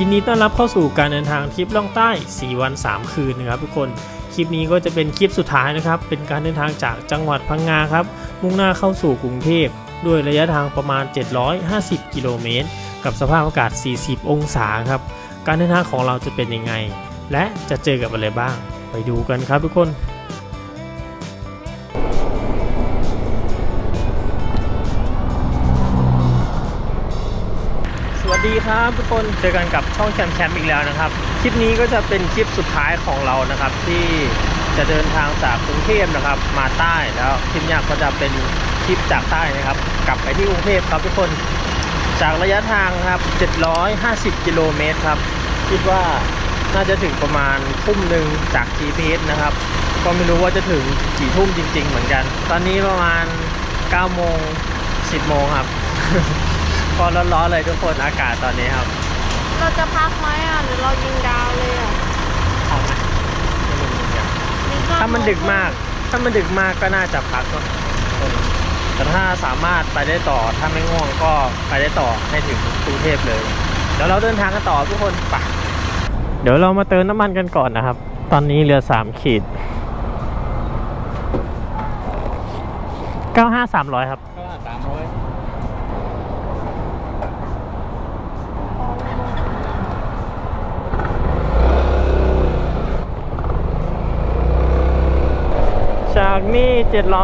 ยินดีต้อนรับเข้าสู่การเดินทางทริปล่องใต้ 4 วัน 3 คืนนะครับทุกคนคลิปนี้ก็จะเป็นคลิปสุดท้ายนะครับ เป็นการเดินทางจากจังหวัดพังงาครับ มุ่งหน้าเข้าสู่กรุงเทพด้วยระยะทางประมาณ 750 กิโลเมตร กับสภาพอากาศ 40 องศาครับ การเดินทางของเราจะเป็นยังไง และจะเจอกับอะไรบ้าง ไปดูกันครับทุกคน ดีครับทุกคนเจอกันกับช่องแคมแคมอีกแล้วนะครับ คลิปนี้ก็จะเป็นคลิปสุดท้ายของเรานะครับ ที่จะเดินทางจากกรุงเทพนะครับ มาใต้แล้วคลิปนี้ก็จะเป็นคลิปจากใต้นะครับ กลับไปที่กรุงเทพครับทุกคนจากระยะทางครับ 750 กิโลเมตรครับ คิดว่าน่าจะถึงประมาณทุ่มหนึ่งจาก GPS นะครับ ก็ไม่รู้ว่าจะถึงกี่ทุ่มจริง ๆ เหมือนกัน ตอนนี้ประมาณ9โมง10 โมงครับ ก็ร้อนๆเลยทุกคนอากาศตอนนี้ครับเราจะพักไหมอะหรือเรายิงดาวเลยอะเอาไหมไม่รู้เหมือนกันถ้ามันดึกมาก ถ้ามันดึกมากก็น่าจะพักก็แต่ถ้าสามารถไปได้ต่อถ้าไม่ง่วงก็ไปได้ต่อให้ถึงกรุงเทพเลยเดี๋ยวเราเดินทางกันต่อทุกคนไปเดี๋ยวเรามาเติมน้ำมันกันก่อนนะครับ ตอนนี้เหลือสามขีดเก้าห้าสามร้อยครับก็สามร้อย จากนี่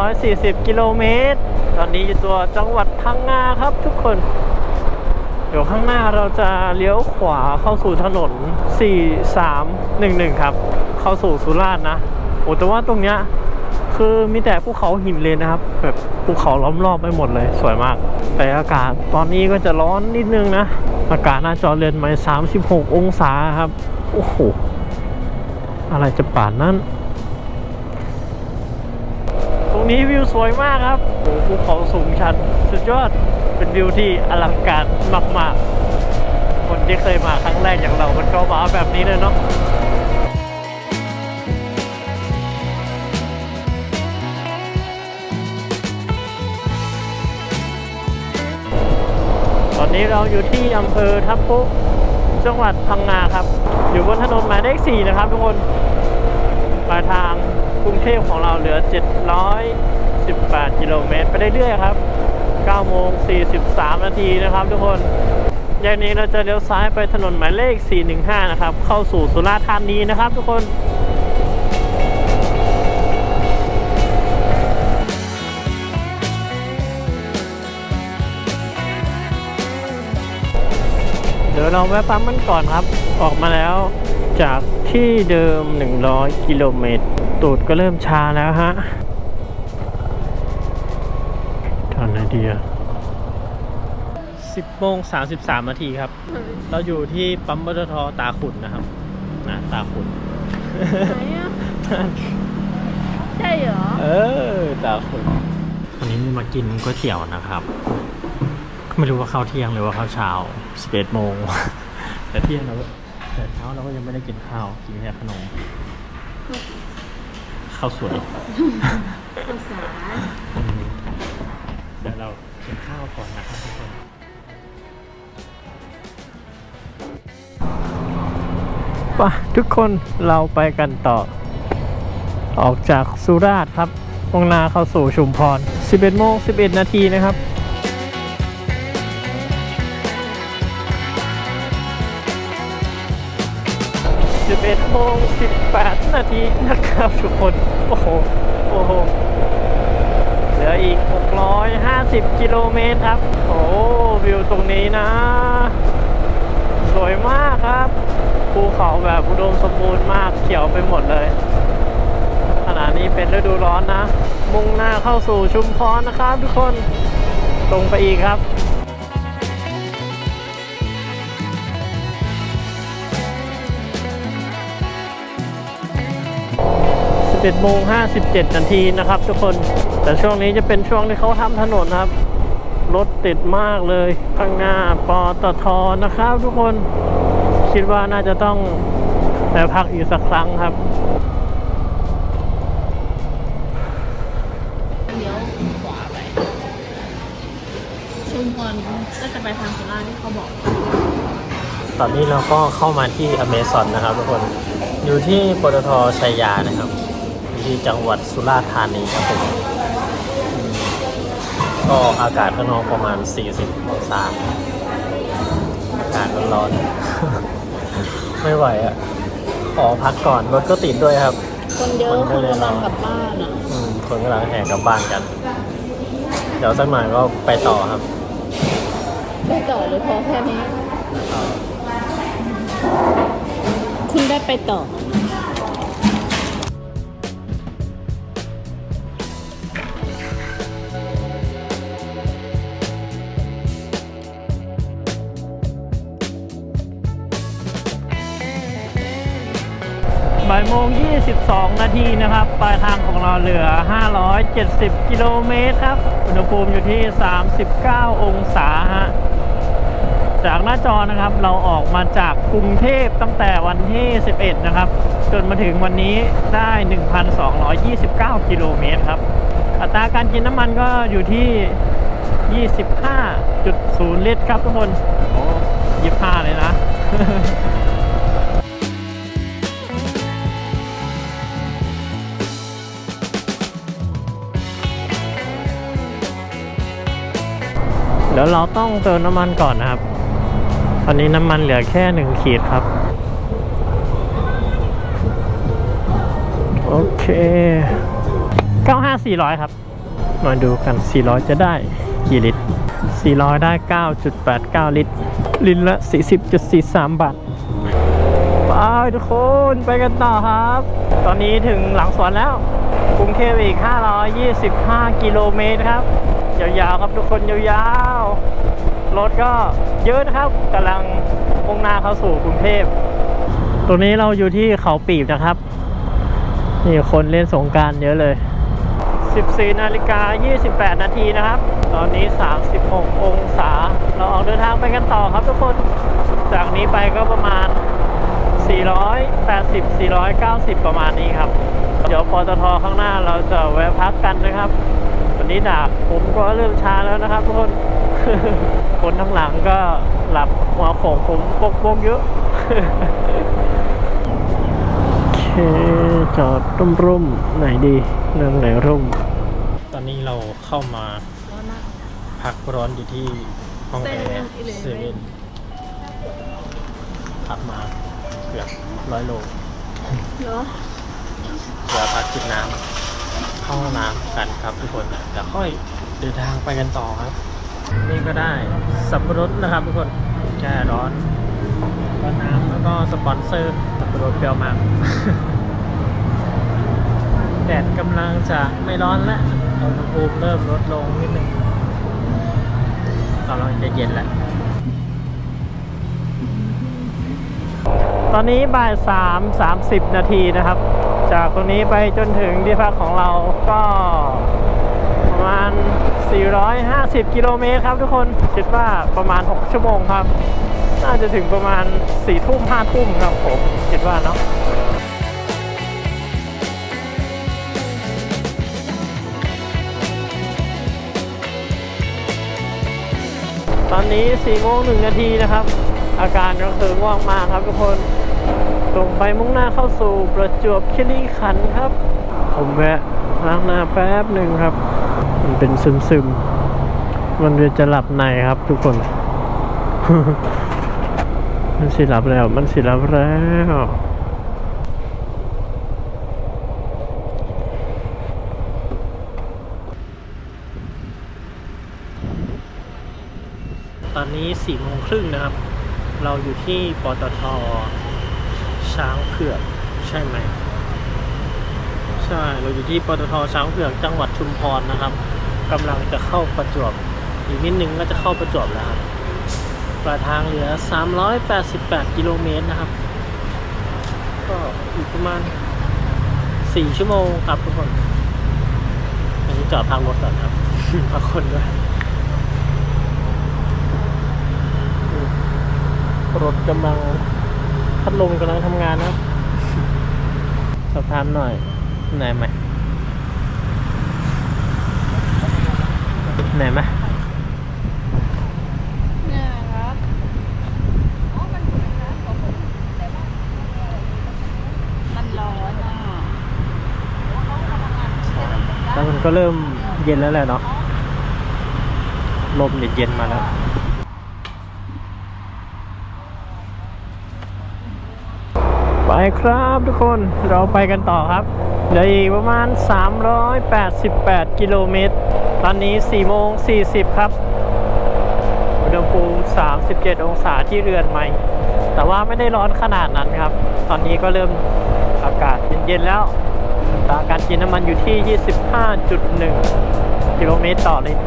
740 กิโลเมตร ตอนนี้อยู่ตัวจังหวัดพังงาครับทุกคน เดี๋ยวข้างหน้าเราจะเลี้ยวขวาเข้าสู่ถนน 4311 ครับ เข้าสู่สุราษฎร์นะ โอ้แต่ว่าตรงเนี้ยคือมีแต่ภูเขาหินเลยนะครับ แบบภูเขาล้อมรอบไปหมดเลย สวยมาก แต่อากาศตอนนี้ก็จะร้อนนิดนึงนะ อากาศหน้าจอเรือนไม้36 องศาครับ โอ้โห อะไรจะป่านนั้น รงนี้วิวสวยมากครับโอ้โหภูเขาสูงชัน สุดยอด เป็นวิวที่อลังการมากๆ คนที่เคยมาครั้งแรกอย่างเรา มันก็ว้าแบบนี้เลยเนาะตอนนี้เราอยู่ที่อำเภอทับปุจังหวัดพังงาครับ อยู่บนถนนหมายเลข4นะครับทุกคนปลายทาง กรุงเทพของเราเหลือ 718 กิโลเมตร ไปเรื่อยๆครับ 9 โมง 43 นาทีนะครับทุกคนแยกนี้เราจะเลี้ยวซ้ายไปถนนหมายเลข 415 นะครับ เข้าสู่สุราษฎร์ธานีนะครับทุกคนเดี๋ยวเราแวะปั๊มมันก่อนครับ ออกมาแล้วจากที่เดิม 100 กิโลเมตร ตูดก็เริ่มชาแล้วฮะทอนไหนดีอะ10โมง33นาทีครับ เราอยู่ที่ปั๊มปตทตาขุนนะครับนะตาขุนไหนอะใช่เหรอ เออ ตาขุนวันนี้มากินก๋วยเตี๋ยวนะครับ ไม่รู้ว่าเข้าเที่ยงหรือว่าเข้าเช้า11โมงแต่เที่ยงเราก็แต่เช้าเราก็ยังไม่ได้กินข้าว กินแค่ขนม ข้าวสวย ภาษาอืมเดี๋ยวเรากินข้าวก่อนนะครับทุกคนป่ะทุกคนเราไปกันต่อ ออกจากสุราษฎร์ครับมุ่งหน้าเข้าสู่ชุมพร 11โมง11 นาทีนะครับ11โมง18 นาทีนะครับทุกคน โอ้โห โอ้โห เหลืออีก 650 กิโลเมตรครับ โอ้วิวตรงนี้นะ สวยมากครับ ภูเขาแบบอุดมสมบูรณ์มากเขียวไปหมดเลยขณะนี้เป็นฤดูร้อนนะ มุ่งหน้าเข้าสู่ชุมพรนะครับทุกคน ตรงไปอีกครับ 11โมง57 นาทีนะครับ ทุกคน แต่ช่วงนี้จะเป็นช่วงที่เขาทำถนนครับ รถติดมากเลยข้างหน้าปตทนะครับ ทุกคน คิดว่าน่าจะต้องไปพักอีกสักครั้งครับเดี๋ยวขวาไปชุมพรก็จะไปทางสุราษฎร์ที่เขาบอก ตอนนี้เราก็เข้ามาที่อเมซอนนะครับทุกคน อยู่ที่ปตทชัยยานะครับอยู่ ที่จังหวัดสุราษฎร์ธานีครับผมอืมก็อากาศข้างนอกประมาณ 40องศาอากาศร้อนๆ ไม่ไหวอะ ขอพักก่อนรถก็ติดด้วยครับ คนเยอะคนคก็นเลยกำลังรอกลับบ้านอะอืมคนกำลังแห่กลับบ้านกัน เดี๋ยวสักหน่อยก็ไปต่อครับได้ต่อหรือพอแค่นี้ คุณได้ไปต่อ บ่ายโมง 22 นาทีนะครับ ปลายทางของเราเหลือ 570 กิโลเมตรครับ อุณหภูมิอยู่ที่ 39 องศาฮะ จากหน้าจอนะครับ เราออกมาจากกรุงเทพตั้งแต่วันที่ 11 นะครับ จนมาถึงวันนี้ได้ 1,229 กิโลเมตรครับ อัตราการกินน้ำมันก็อยู่ที่ 25.0 ลิตรครับทุกคน โอ้ 25 เลยนะ เดี๋ยวเราต้องเติมน้ำมันก่อนนะครับ ตอนนี้น้ำมันเหลือแค่หนึ่งขีดครับ โอเค 95 400 ครับ มาดูกัน 400 จะได้กี่ลิตร 400 ได้ 9.89 ลิตร ลิตรละ 40.43 บาทไปทุกคนไปกันต่อครับ ตอนนี้ถึงหลังสวนแล้ว กรุงเทพอีก 525 กิโลเมตรครับ ยาวๆครับทุกคนยาวๆ รถก็เยอะนะครับกำลังมุ่งหน้าเข้าสู่กรุงเทพ ตรงนี้เราอยู่ที่เขาปีบนะครับ นี่คนเล่นสงการเยอะเลย 14นาฬิกา28 นาทีนะครับ ตอนนี้ 36 องศา เราออกเดินทางไปกันต่อครับทุกคน จากนี้ไปก็ประมาณ 480 490 ประมาณนี้ครับ เดี๋ยวปตทข้างหน้าเราจะแวะพักกันนะครับ วันนี้ดาบผมก็เริ่มช้าแล้วนะครับทุกคน คนทั้างหลังก็หลับหัวโขงผมปกปกๆเยอะโอเคจอดร่มร่มๆไหนดีเรื่องไหนร่ม ตอนนี้เราเข้ามาพักร้อนอยู่ที่ห้องแอร์ 7-Eleven เซเว่นขับมาเกือบร้อยโลเนาะเดี๋ยวพักกินน้ำ เข้าห้องน้ำกันครับทุกคนเดี๋ยวค่อยเดินทางไปกันต่อครับ นี่ก็ได้สับปะรดนะครับทุกคนแก้ร้อนก็น้ำแล้วก็สปอนเซอร์สับปะรดเปรี้ยวมากแดดกำลังจะไม่ร้อนแล้วอุณหภูมิเริ่มลดลงนิดนึงกำลังจะเย็นแล้วตอนนี้บ่ายสามสามสิบนาทีนะครับ จากตรงนี้ไปจนถึงที่พักของเราก็ประมาณ 450 กิโลเมตรครับทุกคนคิดว่าประมาณ 6 ชั่วโมงครับ น่าจะถึงประมาณ 4 ทุ่ม 5 ทุ่มครับผมคิดว่าเนาะตอนนี้4โมง1นาทีนะครับ อาการก็คือง่วงมากครับทุกคน ตรงไปมุ่งหน้าเข้าสู่ประจวบคีรีขันธ์ครับ ผมแวะล้างหน้าแป๊บหนึ่งครับ มันเป็นซึมซึมๆมันจะหลับในครับทุกคน มันสิหลับแล้ว มันสิหลับแล้วตอนนี้สี่โมงครึ่งนะครับ เราอยู่ที่ปตท ช้างเผือกใช่ไหมใช่เราอยู่ที่ปตทช้างเผือกจังหวัดชุมพรนะครับกำลังจะเข้าประจวบอีกนิดนึงก็จะเข้าประจวบแล้วครับปลายทางเหลือ 388 กิโลเมตรนะครับ ก็อีกประมาณ 4 ชั่วโมงครับทุกคนอันนี้จอดพักรถก่อนครับพักคนด้วยรถกำลัง พัดลมกำลังทำงานนะสอบถามหน่อยไหนไหมไหนไหมแล้วมันก็เริ่มเย็นแล้วแหละเนาะลมเนี่เย็นมาแล้ว ครับทุกคนเราไปกันต่อครับเหลืออีกประมาณ 388 กิโลเมตร ตอนนี้4โมง40 ครับ อุณหภูมิ 37 องศาที่เรือนใหม่ แต่ว่าไม่ได้ร้อนขนาดนั้นครับ ตอนนี้ก็เริ่มอากาศเย็นๆแล้วตาการกินน้ำมันอยู่ที่ 25.1 กิโลเมตรต่อลิตร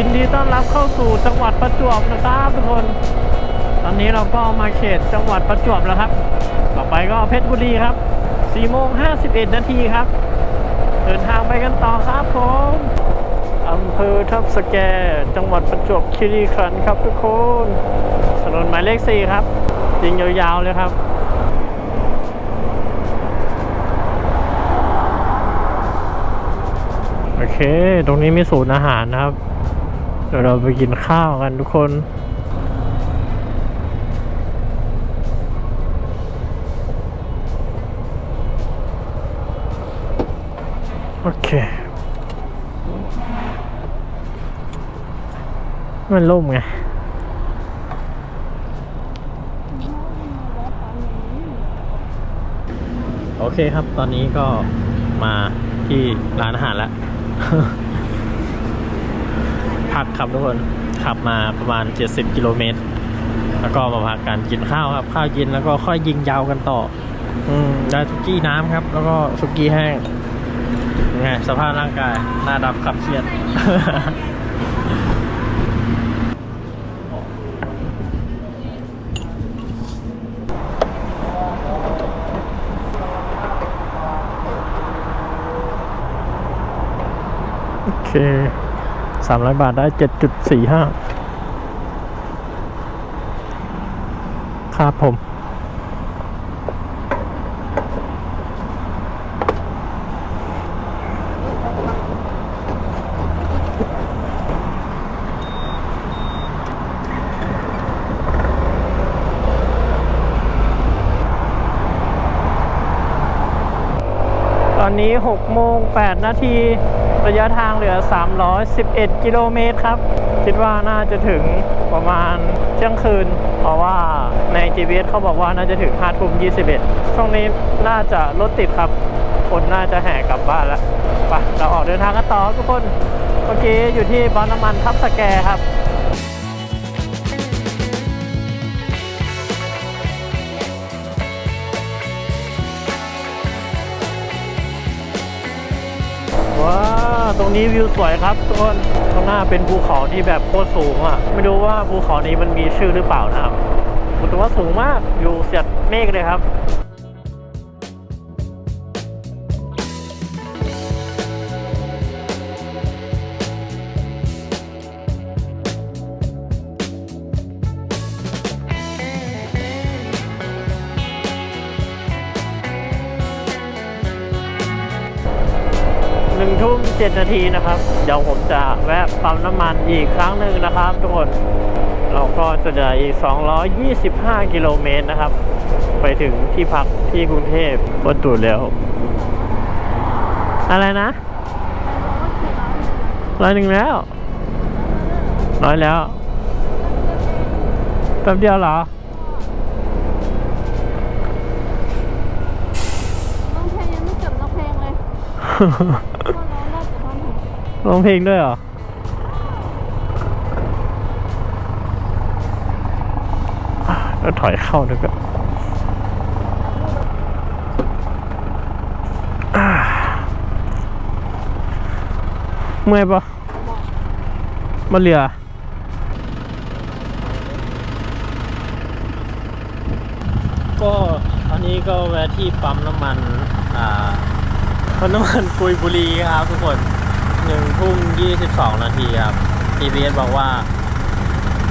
ยินดีต้อนรับเข้าสู่จังหวัดประจวบนะครับทุกคน ตอนนี้เราก็มาเขตจังหวัดประจวบแล้วครับ ต่อไปก็เพชรบุรีครับ4โมง51 นาทีครับ เดินทางไปกันต่อครับผมอำเภอทับสแก จังหวัดประจวบคีรีขันธ์ครับทุกคนถนนหมายเลข 4 ครับยิงยาวๆเลยครับโอเค ตรงนี้มีศูนย์อาหารนะครับ เดี๋ยวเราไปกินข้าวกันทุกคนโอเคมันล่มไงโอเคครับ ตอนนี้ก็มาที่ร้านอาหารแล้ว พักครับทุกคนขับมาประมาณ 70 กิโลเมตร แล้วก็มาพักกันกินข้าวครับ ข้าวกินแล้วก็ค่อยยิงยาวกันต่อ อืมได้สุกี้น้ำครับ แล้วก็สุกี้แห้งยังไงสภาพร่างกายหน้าดำขับเครียดโอเค สามร้อยบาทได้เจ็ดจุดสี่ห้าครับผมตอนนี้6โมง8นาที ระยะทางเหลือ 311 กิโลเมตรครับ คิดว่าน่าจะถึงประมาณเที่ยงคืน เพราะว่าใน GPS เขาบอกว่าน่าจะถึง5ทุ่ม21 ช่วงนี้น่าจะรถติดครับ คนน่าจะแห่กลับบ้านแล้วไปเราออกเดินทางกันต่อทุกคน เมื่อกี้อยู่ที่ปั๊มน้ำมันทับสแกครับ ตรงนี้วิวสวยครับทุกคนข้างหน้าเป็นภูเขาที่แบบโคตรสูงอะ ไม่รู้ว่าภูเขานี้มันมีชื่อหรือเปล่านะครับแต่ว่าสูงมากอยู่เสียดเมฆเลยครับ 7 นาทีนะครับ เดี๋ยวผมจะแวะปั๊มน้ำมันอีกครั้งหนึ่งนะครับ ทุกคน เราก็จะเหลืออีก 225 กิโลเมตรนะครับ ไปถึงที่พักที่กรุงเทพวันตูดแล้ว อะไรนะร้อยหนึ่งแล้วร้อยแล้วแป๊บเดียวเหรอน้องแพงยังไม่จบน้องแพงเลย ร้องเพลงด้วยเหรอ แล้วถอยเข้าด้วยก็เมื่อยปะมาเรือก็ตอนนี้ก็แวะที่ปั๊มน้ำมัน อ่าปั๊มน้ำมันกุยบุรีครับทุกคน หนึ่งทุ่มยี่สิบสองนาทีครับ TBS บอกว่า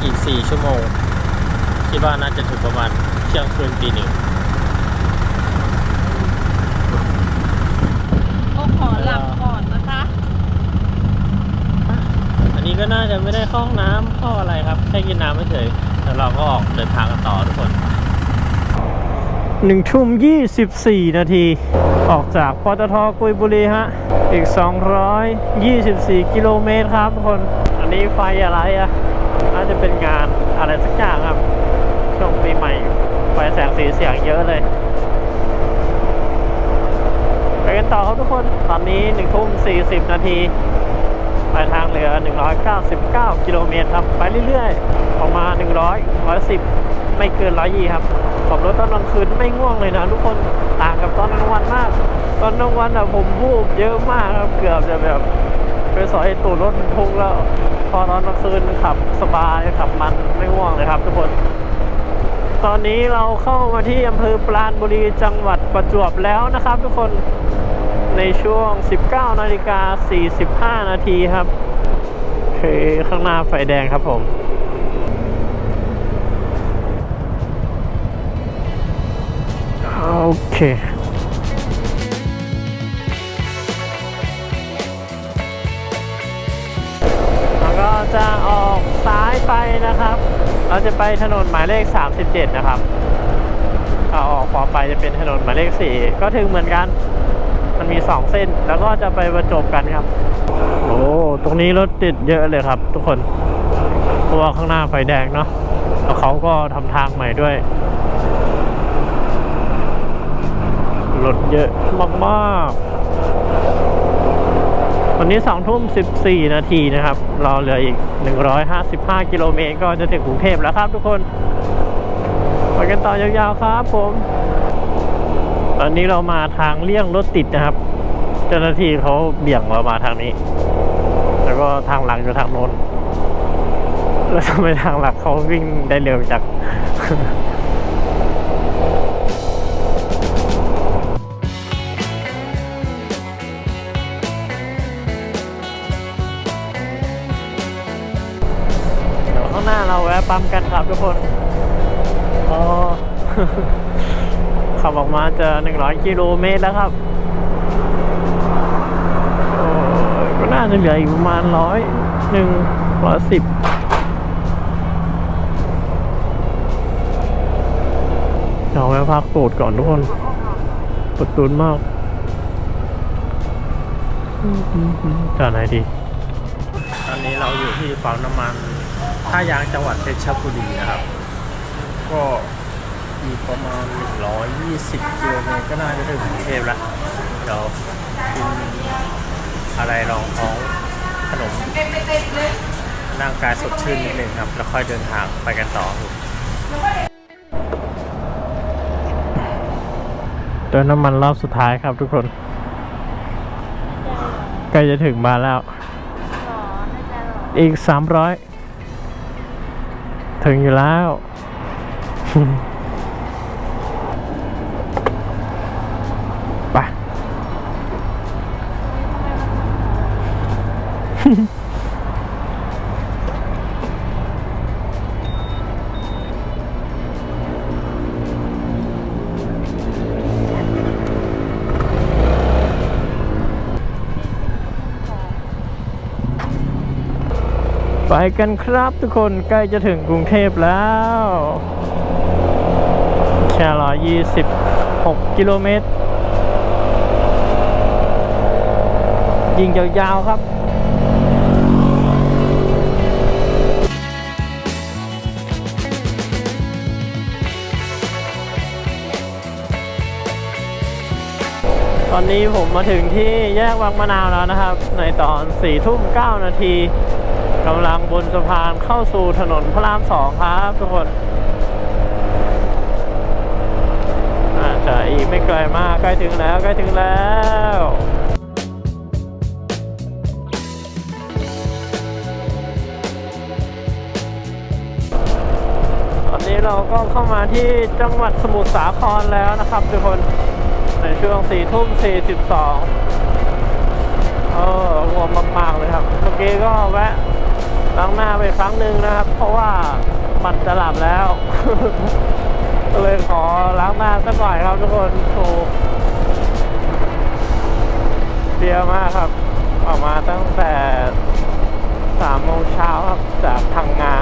อีกสี่ชั่วโมง คิดว่าน่าจะถึงประมาณเที่ยงคืนตีหนึ่งก็ขอหลับก่อนนะคะ อันนี้ก็น่าจะไม่ได้เข้าห้องน้ำเข้าอะไรครับ แค่กินน้ำเฉยแล้วเราก็ออกเดินทางกันต่อทุกคน หนึ่งทุ่มยี่สิบสี่นาที ออกจากปตทกุยบุรีฮะ อีก224กิโลเมตรครับทุกคน อันนี้ไฟอะไรอะ่ะน่าจะเป็นงานอะไรสักอย่างครับ ช่วงปีใหม่ ไฟแสงสีเสียงเยอะเลย ไปกันต่อครับทุกคน ตอนนี้1ทุ่ม40นาทีปลายทางเหลือ 199 กิโลเมตรครับ ไปเรื่อยๆออกมา100 110 ไม่เกิน120ครับขับรถตอนกลางคืนไม่ง่วงเลยนะทุกคนต่างกับตอนกลางวันมาก ตอนกลางวันอะผมวูบเยอะมากครับเกือบจะแบบไปสอยตูดรถบรรทุกแล้ว พอตอนกลางคืนขับสบายขับมันไม่ง่วงเลยครับทุกคน ตอนนี้เราเข้ามาที่อำเภอปราณบุรีจังหวัดประจวบแล้วนะครับ ทุกคนในช่วง 19นาฬิกา45 นาทีครับคือข้างหน้าไฟแดงครับผม โอเคก็จะออกซ้ายไปนะครับ เราจะไปถนนหมายเลข 37 นะครับเอาออกขวาไปจะเป็นถนนหมายเลข 4 ก็ถึงเหมือนกัน มันมี 2 เส้น แล้วก็จะไปประจบกันครับ โอ้ ตรงนี้รถติดเยอะเลยครับ ทุกคน เพราะว่าข้างหน้าไฟแดงเนาะ แล้วเขาก็ทำทางใหม่ด้วย รถเยอะมากๆ วันนี้2ทุ่ม14นาทีนะครับเราเหลืออีก155กิโลเมตรก็จะถึงกรุงเทพแล้วครับทุกคนไปกันต่อยาวๆครับผม ตอนนี้เรามาทางเลี่ยงรถติดนะครับ เจ้าหน้าที่เขาเบี่ยงเรามาทางนี้ แล้วก็ทางหลังอยู่ทางโน้นแล้วทำไมทางหลักเขาวิ่งได้เร็วจัง ปั๊มกันครับทุกคนอ๋อขับออกมาจะ100กิโลเมตรแล้วครับก็น่าจะเหลืออีกประมาณร้อยหนึ่งร้อยสิบเดี๋ยวแวะพักตูดก่อนทุกคนปวดตูนมากจอดไหนดี ตอนนี้เราอยู่ที่ปั๊มน้ำมัน ท่ายางจังหวัดเพชรบุรีนะครับ ก็อีกประมาณ 120กิโลเมตรก็น่าจะถึงกรุงเทพแล้วเดี๋ยวกินอะไรรองท้องขนมร่างกายสดชื่นนิดนึงครับ แล้วค่อยเดินทางไปกันต่อครับเติมน้ำมันรอบสุดท้ายครับทุกคนใกล้จะถึงมานแล้ว อีก300 ถึงอยู่แล้ว ไป กันครับทุกคนใกล้จะถึงกรุงเทพแล้วแค่ร้อยยี่สิบหกกิโลเมตร ยิงยาวๆครับตอนนี้ผมมาถึงที่แยกวังมะนาวแล้วนะครับ ในตอน4ทุ่ม9นาที กำลังบนสะพานเข้าสู่ถนนพระรามสองครับทุกคนอาจจะอีกไม่ไกลมากใกล้ถึงแล้วใกล้ถึงแล้วตอนนี้เราก็เข้ามาที่จังหวัดสมุทรสาครแล้วนะครับทุกคนในช่วง4ทุ่ม42เออง่วงมาก ๆ เลยครับเมื่อกี้ก็แวะ ล้างหน้าไปครั้งหนึ่งนะครับ เพราะว่ามันจะหลับแล้ว เลยขอล้างหน้าสักหน่อยครับทุกคนโชว์เดียมากครับ ออกมาตั้งแต่สามโมงเช้าครับจากทางงา